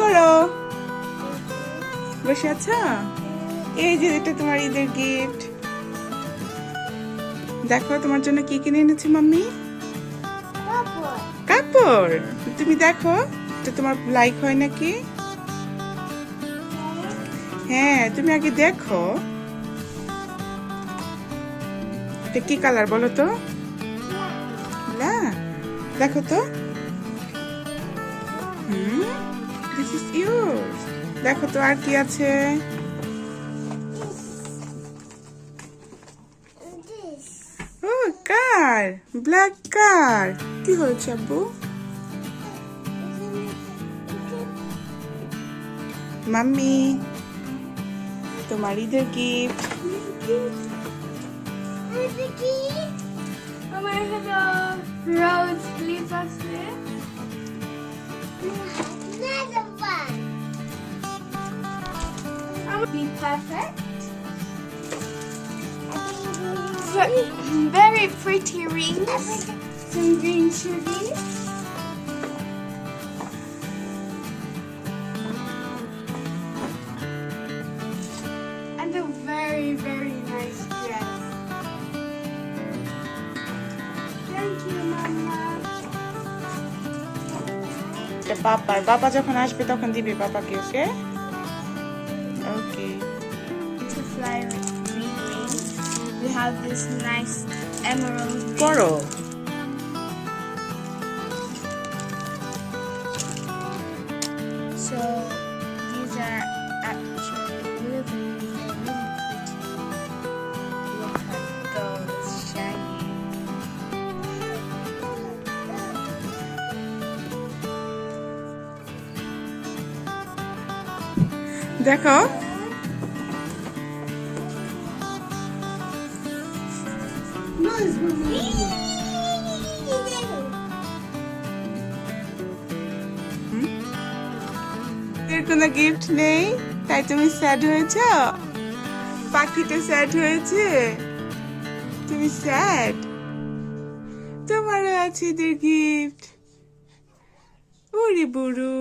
করো? বসে আছো? এই যে এটা তোমার ঈদের গিফট দেখো, তোমার জন্য কি কিনে এনেছি, মাম্মি? কাপড়। তুমি দেখো, এটা তোমার লাইক হয় নাকি? হ্যাঁ তুমি আগে দেখো। এটা কি কালার বলো তো? দেখো তো। হুম। দিস দেখো তো আর কি আছে? ও কার ব্ল্যাক কার কি হয়েছে আব্বু মাম্মি, তোমার ঈদের গিফট আমার হলো রোজ Be perfect. Ve- Very pretty rings. Some green chilies. And a very, very nice dress. Thank you, Mama. এটা পাপার বাবা যখন আসবে তখন দিবি পাপাকে ওকে Okay. To fly with green wings. We have this nice emerald coral. So দেখো। কোনো গিফট নেই? তাই তুমি স্যাড হয়েছ? পাখিটা স্যাড হয়েছে? তুমি স্যাড তোমারও আছে ঈদের গিফট ওরে বুড়ো।